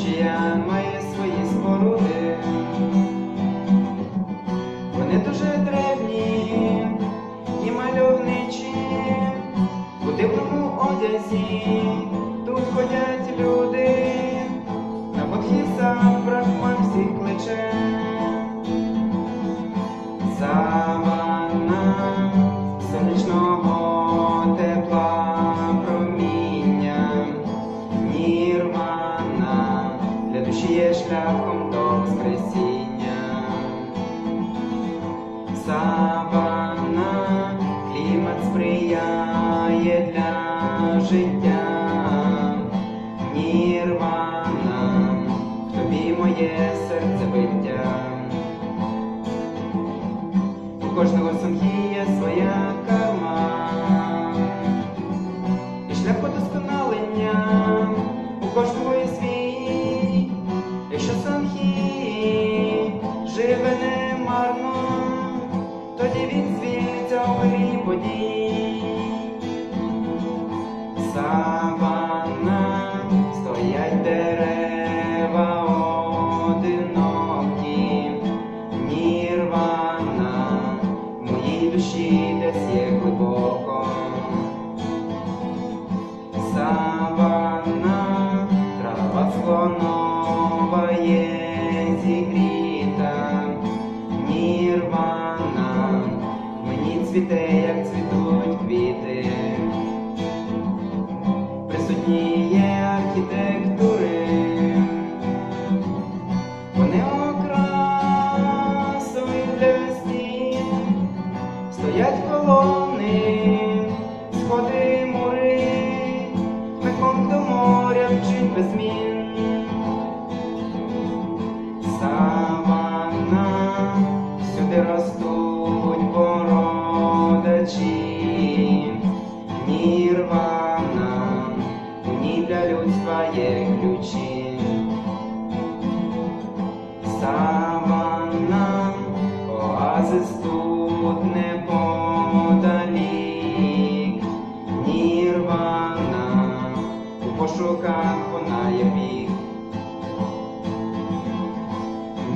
Lucia, moje душі є шляхом до воскресіння. Савана, клімат сприяє для життя, Нірвана, в тобі моє серцебиття. У кожного сумхіння. у душі десь є глибоко. Саванна, трава слонова є зігріта, нірвана, мені цвіте, як цвіту. Без змін. Савана, всюди ростуть бородачі, Нірвана, у ній для людства є ключі. Савана, оазис тут неподалік, у пошуках вона є біг.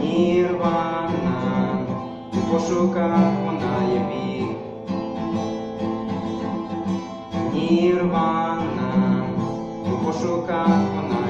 Нірвана, у пошуках вона є біг. Нірвана, у пошуках вона